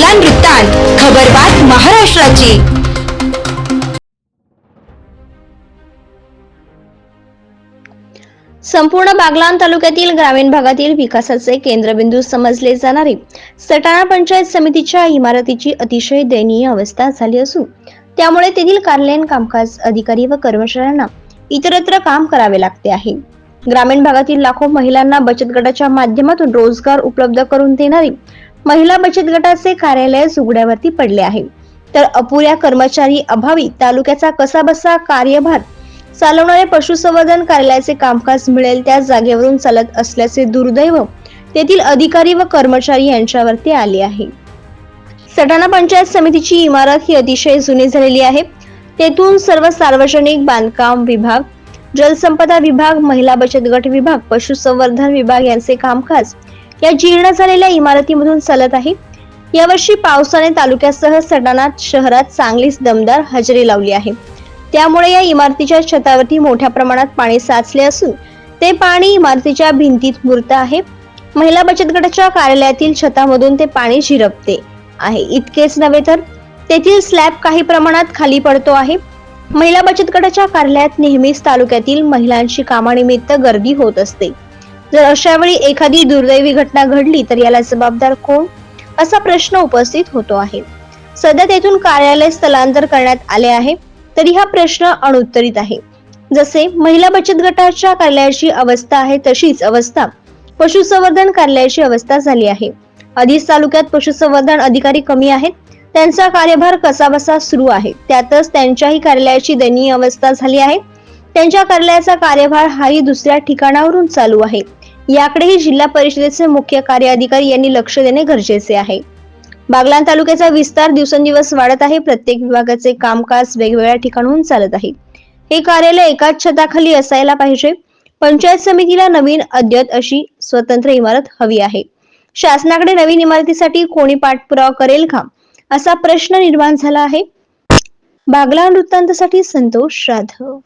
बागलान वृत्तांत खबरबात महाराष्ट्राची. संपूर्ण बागलाण तालुक्यातील ग्रामीण भागातील विकासाचे केंद्रबिंदू समजले जाणारे. सटाणा पंचायत समितीच्या इमारतीची अतिशय दयनीय अवस्था झाली असून त्यामुळे तेथील कार्यालयीन कामकाज अधिकारी व कर्मचाऱ्यांना इतरत्र काम करावे लागते आहे. ग्रामीण भागातील लाखो महिलांना बचत गटाच्या माध्यमातून रोजगार उपलब्ध करून देणारी महिला बचत गटाचे कार्यालय उघड्यावरती पडले आहे. तर अपुऱ्या कर्मचारी अभावी तालुक्याचा कसाबसा कार्यभार चालवणारे पशुसंवर्धन कार्यालयाचे कामकाज मिळेल त्या जागेवरून चालत असल्याचे दुर्दैव तेथील अधिकारी व कर्मचारी यांच्यावरती आले आहे. सटाणा पंचायत समितीची इमारत ही अतिशय जुनी झालेली आहे. तेथून सर्व सार्वजनिक बांधकाम विभाग जलसंपदा विभाग महिला बचत गट विभाग पशुसंवर्धन विभाग यांचे कामकाज या जीर्ण झालेल्या इमारतीमधून चालत आहे. यावर्षी पावसाने तालुक्यासह सटाणा शहरात चांगलीच दमदार हजेरी लावली आहे. त्यामुळे या इमारतीच्या छतावरती मोठ्या प्रमाणात पाणी साचले असून ते पाणी इमारतीच्या भिंतीत मुरत आहे. महिला बचत गटाच्या कार्यालयातील छतामधून ते पाणी झिरपते आहे. इतकेच नव्हे तर तेथील स्लॅब काही प्रमाणात खाली पडतो आहे. महिला बचत गटाच्या कार्यालयात नेहमीच तालुक्यातील महिलांची कामानिमित्त गर्दी होत असते. जर अशा वेळी एखादी दुर्दैवी घटना घडली तर याला जबाबदार कोण? असा प्रश्न उपस्थित होतो आहे. सध्या तेथून कार्यालय स्थलांतर करण्यात आले आहे तरी हा प्रश्न अनुत्तरित आहे. जसे महिला बचत गटाच्या कार्यालयाची अवस्था आहे तशीच अवस्था पशुसंवर्धन कार्यालयाची अवस्था झाली आहे. आधीच तालुक्यात पशुसंवर्धन अधिकारी कमी आहेत त्यांचा कार्यभार कसाबसा सुरू आहे. त्यातच त्यांच्याही कार्यालयाची दयनीय अवस्था झाली आहे. त्यांच्या कार्यालयाचा कार्यभार हाही दुसऱ्या ठिकाणावरून चालू आहे. याकडेही जिल्हा परिषदेचे मुख्य कार्य अधिकारी यांनी लक्ष देणे गरजेचे आहे. बागलाण तालुक्याचा विस्तार दिवसेंदिवस वाढत आहे. प्रत्येक विभागाचे कामकाज वेगवेगळ्या ठिकाणहून चालत आहे. हे कार्यालय एकाच छताखाली असायला पाहिजे. पंचायत समितीला नवीन अद्यत अशी स्वतंत्र इमारत हवी आहे. शासनाकडे नवीन इमारतीसाठी कोणी पाठपुरावा करेल का? असा प्रश्न निर्माण झाला आहे. बागलाण वृत्तांतसाठी संतोष जाधव